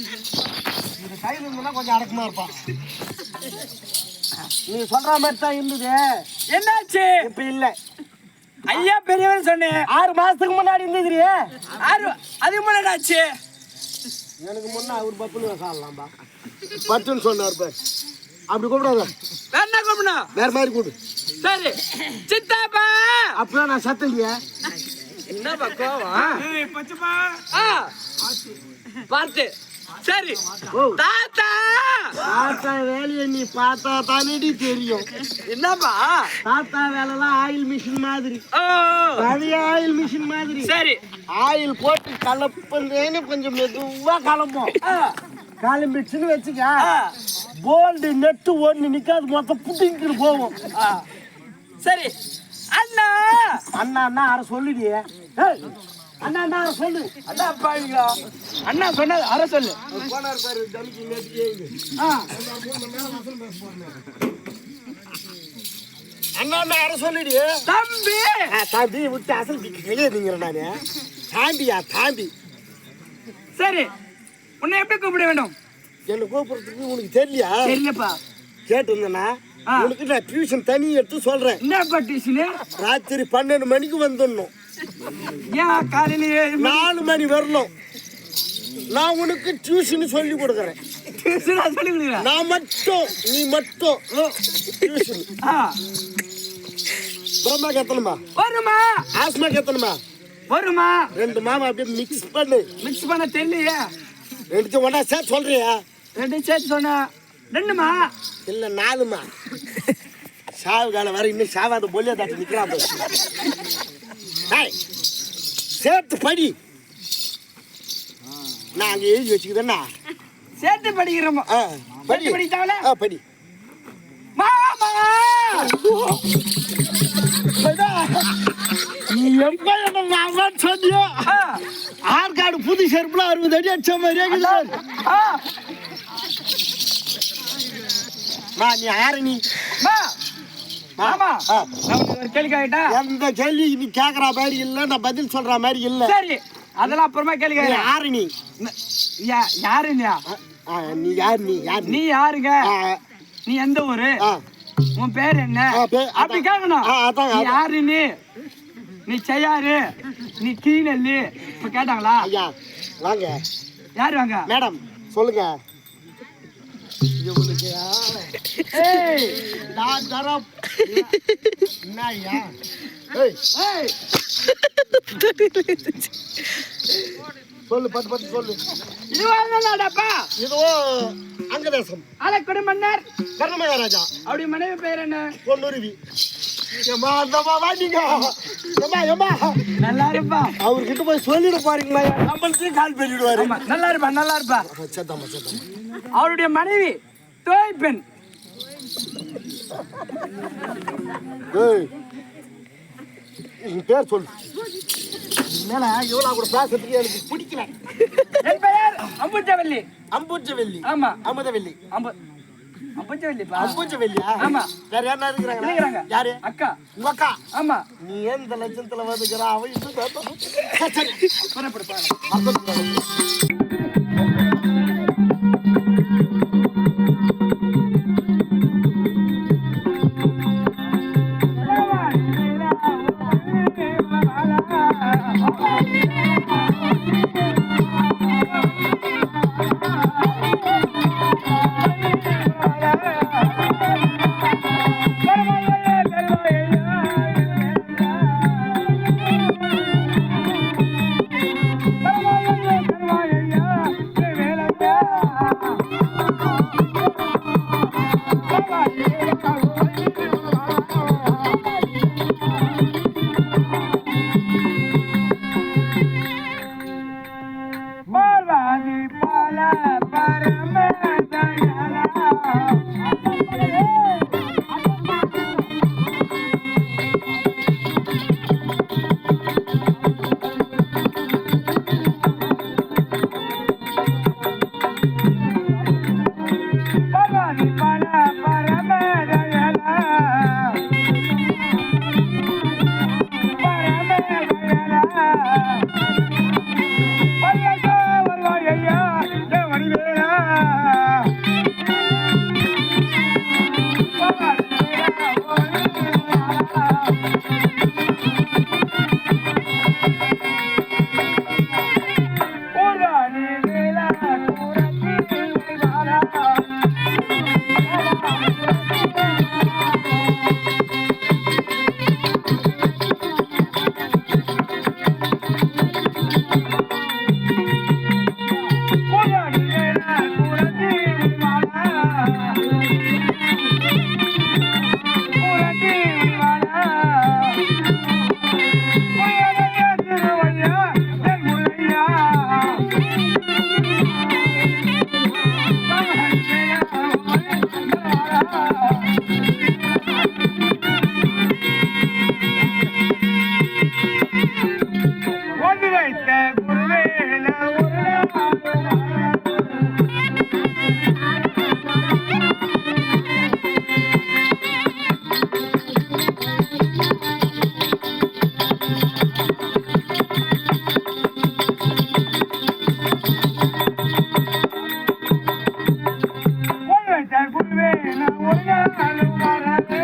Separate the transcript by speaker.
Speaker 1: இது கையில் இருந்ததுன்னா கொஞ்சம் அடக்கமா இருப்பான். நீ சொல்ற மாதிரி தான் இருந்தது.
Speaker 2: என்னாச்சு?
Speaker 1: இப்ப இல்ல.
Speaker 2: ஐயா பெரியவர் சொன்னேன்.
Speaker 1: ஆறு மாசத்துக்கு முன்னாடி இருந்தது
Speaker 2: ஆறு அதுக்கு முன்னாடி ஆச்சு
Speaker 1: எனக்கு முன்ன அவர் பப்புன்னு சாடலாம்பா பட்டுன்னு சொன்னார் பார். அப்படி கூப்பிடாத.
Speaker 2: வேற என்ன கூப்பிடணும்?
Speaker 1: வேற மாதிரி கூடு
Speaker 2: சரி. சித்தாப்பா!
Speaker 1: அப்பதான் நான் சத்தங்க
Speaker 2: என்னப்பா கோவம் ஆ. பார்த்து. சரி. தாத்தா!
Speaker 1: தாத்தா வேலையை நீ பார்த்தா தானேடி தெரியும்.
Speaker 2: என்னப்பா?
Speaker 1: தாத்தா வேலைலாம் ஆயில் மிஷின் மாதிரி. பழைய ஆயில் மிஷின் மாதிரி.
Speaker 2: சரி.
Speaker 1: ஆயில் போட்டு கலப்பந்தேன்னு கொஞ்சம் மெதுவா கலப்போம். கிளம்பிடுச்சுன்னு வச்சுக்க போல்டு நெட்டு ஒண்ணு நிக்காது மொத்தம் புட்டிங்கிட்டு போவோம்.
Speaker 2: சரி. அண்ணா!
Speaker 1: அண்ணா அண்ணா அரை சொல்லுடியே ஏய், அண்ணா அண்ணா அரை சொல்லு.
Speaker 2: அண்ணா பாருங்களா அண்ணா சொன்னது அரை சொல்லு.
Speaker 1: போனார் பாரு அண்ணா அண்ணா அரை சொல்லுடியே
Speaker 2: தம்பி!
Speaker 1: தாண்டி விட்டு அசல் கிடையாதுங்கிற நானு. தாண்டியா தாண்டி
Speaker 2: சரி. உன்னை எப்படி கூப்பிட வேண்டும்?
Speaker 1: என்ன கூப்பிடுறதுக்கு உனக்கு தெரியலையா?
Speaker 2: தெரியலப்பா.
Speaker 1: கேட்டிருந்தேனா
Speaker 2: ஆ.
Speaker 1: உனக்கு நான் டியூஷன் தனி எடுத்து சொல்றேன்.
Speaker 2: என்னப்பா டியூஷனு
Speaker 1: ராத்திரி பன்னெண்டு மணிக்கு வந்துடணும்.
Speaker 2: ஏன் காலையில
Speaker 1: நாலு மணி வரணும். நான் உனக்கு டியூஷன் சொல்லி கொடுக்குறேன்.
Speaker 2: டியூஷனா சொல்லி கொடுக்குறேன்.
Speaker 1: நான் மட்டும் நீ மட்டும் டியூஷன் பிரம்மா எத்தணுமா
Speaker 2: வருமா?
Speaker 1: ஆஸ்மா எத்தணுமா
Speaker 2: வருமா?
Speaker 1: ரெண்டு மாமா அப்படியே மிக்ஸ் பண்ணு.
Speaker 2: மிக்ஸ் பண்ண தெரியலையே.
Speaker 1: ரெண்டு ஒன்றா சேர்த்து சொல்றியா?
Speaker 2: ரெண்டு சேர்த்து சொன்னா ரெண்டுமா?
Speaker 1: இல்லை நாலுமா? சாவு காலம் வர இன்னும் சாவாத பொல்லியா தாட்டி நிற்கிறான் சேர்த்து படி. நான் அங்கே எழுதி வச்சுக்கிறேன்னா.
Speaker 2: சேர்த்து படிக்கிறோமா?
Speaker 1: படி.
Speaker 2: படித்தாவல
Speaker 1: ஆ படி.
Speaker 2: மாமா!
Speaker 1: நீ எப்ப என்ன மாமான்னு சொன்னியோ? ஆற்காடு புது செருப்புல அறுபது அடி அடிச்ச மாதிரியே மா நீ யாரு நீ.
Speaker 2: மா. மாமா கேள்வி கேட்டா?
Speaker 1: எந்த கேள்வி நீ கேக்குற மாதிரி இல்ல நான் பதில் சொல்ற மாதிரி இல்ல.
Speaker 2: சரி அதெல்லாம் அப்புறமா கேள்வி
Speaker 1: நீ
Speaker 2: கேட்கிறேன்
Speaker 1: யாரு நீ? நீ யார் நீ? யார் நீ?
Speaker 2: யாருங்க? நீ எந்த ஊரு? உன் பேர் என்ன? அப்படி. கேட்கணும். யாரு நீ? நீ செய்யாரு நீ கீழல்லு இப்ப கேட்டாங்களா?
Speaker 1: ஐயா வாங்க.
Speaker 2: யாரு வாங்க?
Speaker 1: மேடம் சொல்லுங்க. இவனுக்கு நான் தரம் என்ன ஐயா ஏய்
Speaker 2: ஏய்
Speaker 1: சொல்லு பத்து பத்து சொல்லு
Speaker 2: இது வாங்கடப்பா
Speaker 1: இதுவோ அங்கதேசம்
Speaker 2: அலக்குடி மன்னர்
Speaker 1: கர்ணமகாராஜா
Speaker 2: அப்படி மனைவி பேர் என்ன
Speaker 1: பொன்னுருவி ஏம்மா அந்தம்மா வாடிங்க ஏம்மா ஏம்மா
Speaker 2: நல்லா இருப்பா
Speaker 1: அவர்கிட்ட போய் சொல்லிட பாருங்களா நம்மளுக்கு கால் பண்ணிடுவாரு.
Speaker 2: நல்லா இருப்பா நல்லா இருப்பா
Speaker 1: சத்தம்மா சத்தம்மா.
Speaker 2: அவருடைய மனைவி தோய் பெண்.
Speaker 1: பேர் சொல்லு. மேல இவ்வளோ கூட பேசுறதுக்கு எனக்கு பிடிக்கல.
Speaker 2: என் பெயர் அம்புஜவல்லி.
Speaker 1: அம்புஜவெல்லி.
Speaker 2: ஆமா.
Speaker 1: அமுதவெல்லி.
Speaker 2: அம்பு அம்புஜவல்லிப்பா?
Speaker 1: அம்புஜவெல்லியா?
Speaker 2: ஆமா.
Speaker 1: வேற யாரா இருக்கிறாங்க
Speaker 2: இருக்கிறாங்க.
Speaker 1: யாரு?
Speaker 2: அக்கா.
Speaker 1: உங்க அக்கா?
Speaker 2: ஆமா.
Speaker 1: நீ எந்த லட்சத்துல வந்துக்கிறா? அவன்
Speaker 2: ஒன்று வைத்த குருவேல ஒரு நாள் ஒன்று வைத்த குருவேல ஒரு நாள் வராது.